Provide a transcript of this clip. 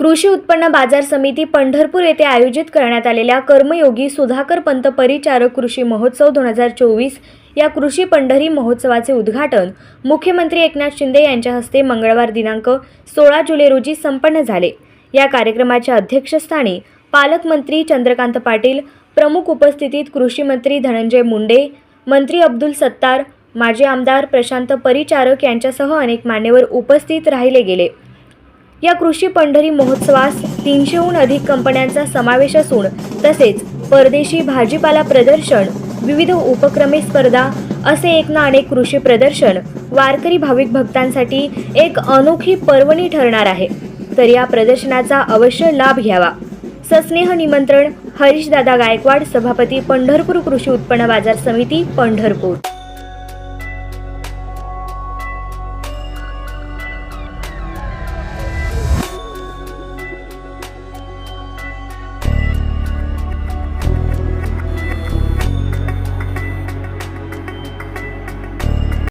कृषी उत्पन्न बाजार समिती पंढरपूर येथे आयोजित करण्यात आलेल्या कर्मयोगी सुधाकर पंत परिचारक कृषी महोत्सव दोन हजार चोवीस या कृषी पंढरी महोत्सवाचे उद्घाटन मुख्यमंत्री एकनाथ शिंदे यांच्या हस्ते मंगळवार दिनांक सोळा जुलै रोजी संपन्न झाले. या कार्यक्रमाच्या अध्यक्षस्थानी पालकमंत्री चंद्रकांत पाटील प्रमुख उपस्थितीत कृषी मंत्री धनंजय मुंडे मंत्री अब्दुल सत्तार माजी आमदार प्रशांत परिचारक यांच्यासह अनेक मान्यवर उपस्थित राहिले गेले. या कृषी पंढरी महोत्सवास तीनशेहून अधिक कंपन्यांचा समावेश असून तसेच परदेशी भाजीपाला प्रदर्शन विविध उपक्रमे स्पर्धा असे एक ना अनेक कृषी प्रदर्शन वारकरी भाविक भक्तांसाठी एक अनोखी पर्वणी ठरणार आहे. तर या प्रदर्शनाचा अवश्य लाभ घ्यावा. सस्नेह निमंत्रण हरीशदादा गायकवाड सभापती पंढरपूर कृषी उत्पन्न बाजार समिती पंढरपूर.